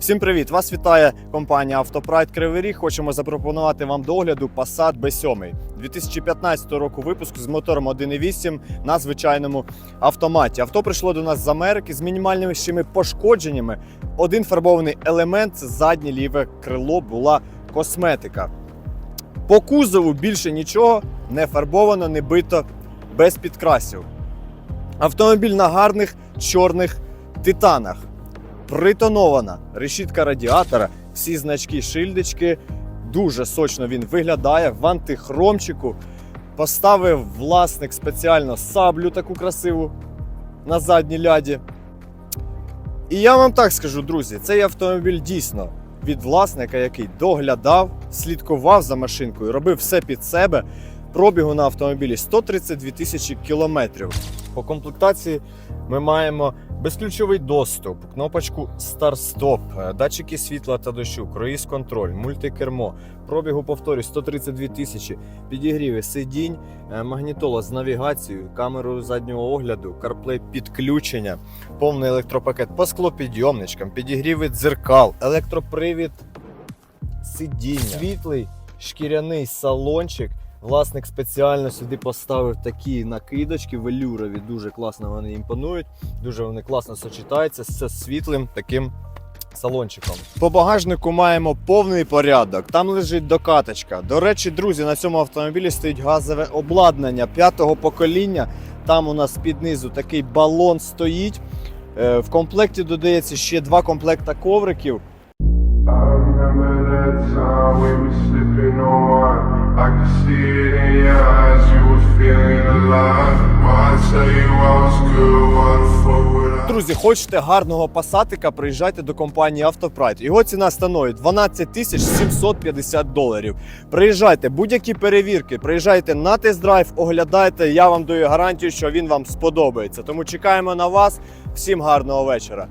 Всім привіт! Вас вітає компанія Автопрайд Кривий Ріг. Хочемо запропонувати вам до огляду Passat B7 2015 року випуску з мотором 1.8 на звичайному автоматі. Авто прийшло до нас з Америки з мінімальними пошкодженнями. Один фарбований елемент це заднє ліве крило була косметика. По кузову більше нічого не фарбовано, не бито без підкрасів. Автомобіль на гарних чорних титанах. Притонована решітка радіатора, всі значки, шильдички. Дуже сочно він виглядає в антихромчику. Поставив власник спеціально саблю таку красиву на задній ляді. І я вам так скажу, друзі, цей автомобіль дійсно від власника, який доглядав, слідкував за машинкою, робив все під себе. Пробігу на автомобілі 132 тисячі кілометрів. По комплектації ми маємо безключовий доступ, кнопочку старт-стоп, е, датчики світла та дощу, круїз контроль, мультикермо. Пробігу повторюю 132 тисячі, підігріви сидінь, е, магнітола з навігацією, камерою заднього огляду, CarPlay підключення, повний електропакет по склопідйомничкам, підігріви дзеркал, електропривід сидіння, світлий шкіряний салончик. Власник спеціально сюди поставив такі накидочки велюрові, дуже класно вони імпонують, дуже вони класно сочетаються з світлим таким салончиком. По багажнику маємо повний порядок. Там лежить докаточка. До речі, друзі, на цьому автомобілі стоїть газове обладнання п'ятого покоління. Там у нас під низу такий балон стоїть. Е, В комплекті додається ще два комплекта ковриків. I I could see it in your eyes, you were feeling alive. Друзі, хочете гарного пасатика, приїжджайте до компанії Автопрайд. Його ціна становить 12 тисяч 750 доларів. Приїжджайте, будь-які перевірки, приїжджайте на тест-драйв, оглядайте. Я вам даю гарантію, що він вам сподобається. Тому чекаємо на вас. Всім гарного вечора.